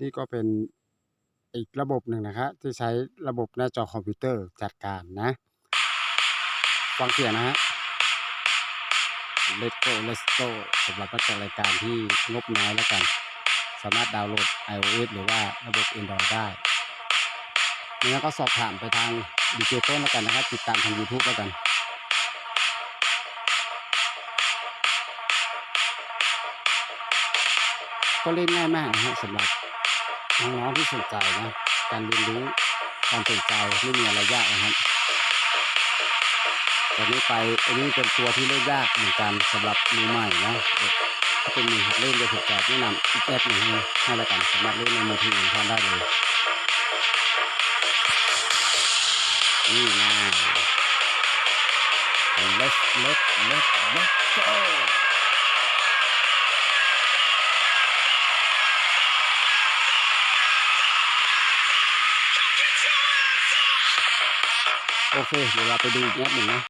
นี่ก็เป็นอีกระบบหนึ่งนะครับที่ใช้ระบบหน้าจอคอมพิวเตอร์จัดการนะฟังเสียงนะฮะ Let's go Let's go สำหรับนักจัดรายการที่งบน้อยแล้วกัน สามารถดาวน์โหลด iOS หรือว่าระบบ Android ได้นี่ก็สอบถามไปทางดีเจต้นแล้วกันนะครับ ติดตามทาง YouTube แล้วกันก็เล่นง่ายมากนะฮะสำหรับ น้องๆที่สนใจนะการเรียนรู้การสนใจไม่มีอะไรยากนะครับแต่นี้ไปอันนี้เป็นตัวที่เล่นยากเหมือนกันสำหรับมือใหม่นะเดี๋ยวถ้าเป็นมือหัดเล่นเดี๋ยวผมจแนะนำอีกแอปหนึ่งให้ให้ล้วกันสามารถเล่นในมือถือของท่านได้เลยนี่ง่าย let's let's let's let's go โอเค เดี๋ยวเราไปดูอีกนิดหนึ่งนะ